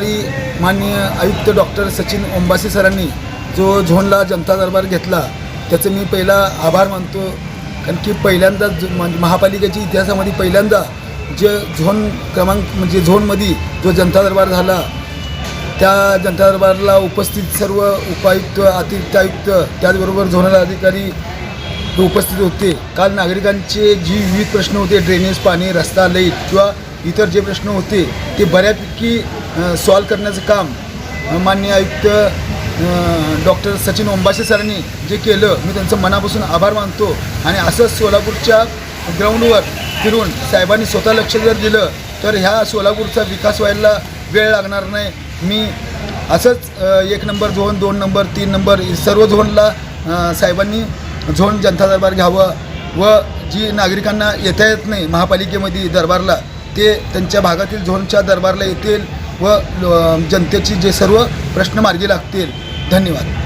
दुपारी माननीय आयुक्त डॉक्टर सचिन ओंबासी सरांनी जो झोनला जनता दरबार घेतला त्याचं मी पहिला आभार मानतो. कारण की पहिल्यांदा महापालिकेच्या इतिहासामध्ये पहिल्यांदा जे झोन क्रमांक म्हणजे झोनमध्ये जो जनता दरबार झाला त्या जनता दरबारला उपस्थित सर्व उपायुक्त अतिरिक्त आयुक्त त्याचबरोबर झोनल अधिकारी उपस्थित होते. काल नागरिकांचे जी विविध प्रश्न होते ड्रेनेज पाणी रस्ता लाइट किंवा इतर जे प्रश्न होते ते बऱ्यापैकी सॉल्व करण्याचं काम अ, माननीय आयुक्त डॉक्टर सचिन ओंबाशे सरांनी जे केलं मी त्यांचं मनापासून आभार मानतो. आणि असंच सोलापूरच्या ग्राउंडवर फिरून साहेबांनी स्वतः लक्ष जर दिलं तर ह्या सोलापूरचा विकास व्हायला वेळ लागणार नाही. मी असंच एक नंबर झोन दोन नंबर तीन नंबर सर्व झोनला साहेबांनी झोन जनता दरबार घ्यावं व जी नागरिकांना येता येत नाही महापालिकेमध्ये दरबारला ते त्यांच्या भागातील झोनच्या दरबारला येतील. व ल- जनतेची जे सर्व प्रश्न मार्गी लागतील. धन्यवाद.